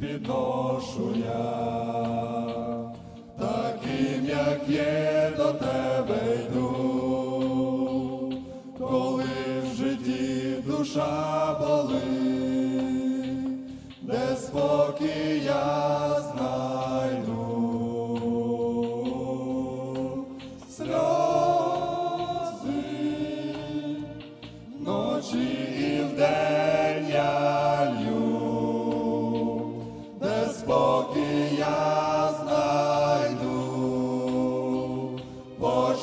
підношу я, таким, як є, до тебе йду, коли в житті душа болить, де спокій я знайду. Сльози ночі і вдень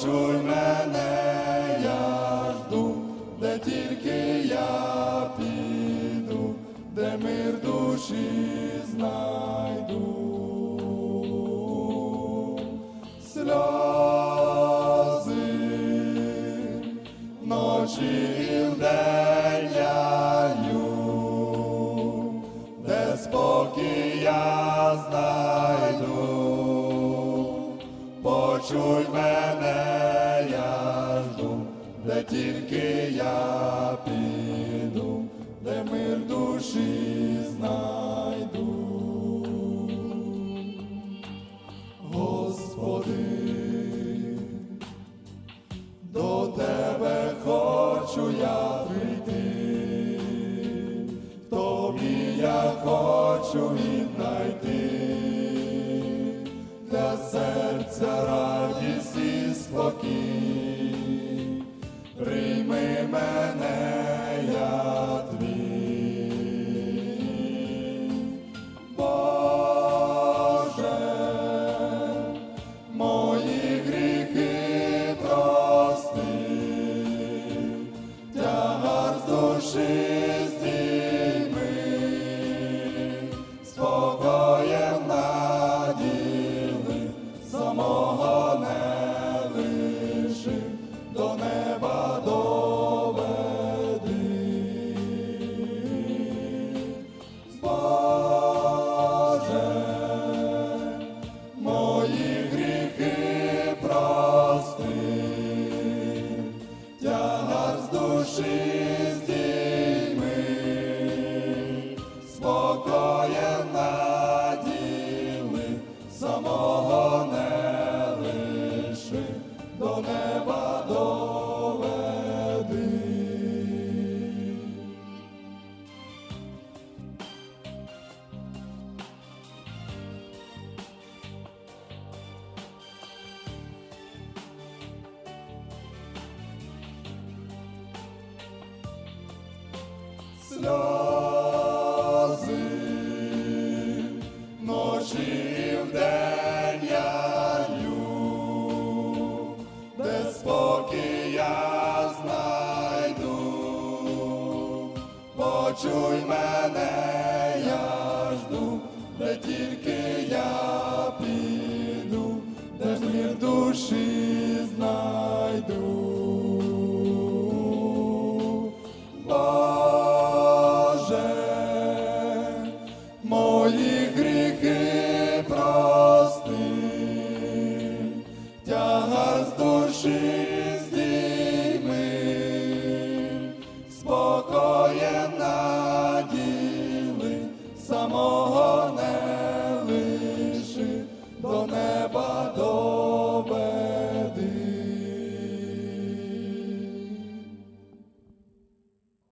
почуй мене, я жду, де тільки я піду, де мир душі знайду. Сльози ночі і вдень я лью, де спокій я знайду, почуй мене, я жду, де тільки я піду, де мир душі знайду. Господи, до тебе хочу я прийти, тобі я хочу з душі здійми, спокоєм наділи, самого сльози, ночі і вдень я лью, де спокій я знайду, почуй мене, я жду, де тільки я піду, де ж мир душі знайду. Самого не лиши, до неба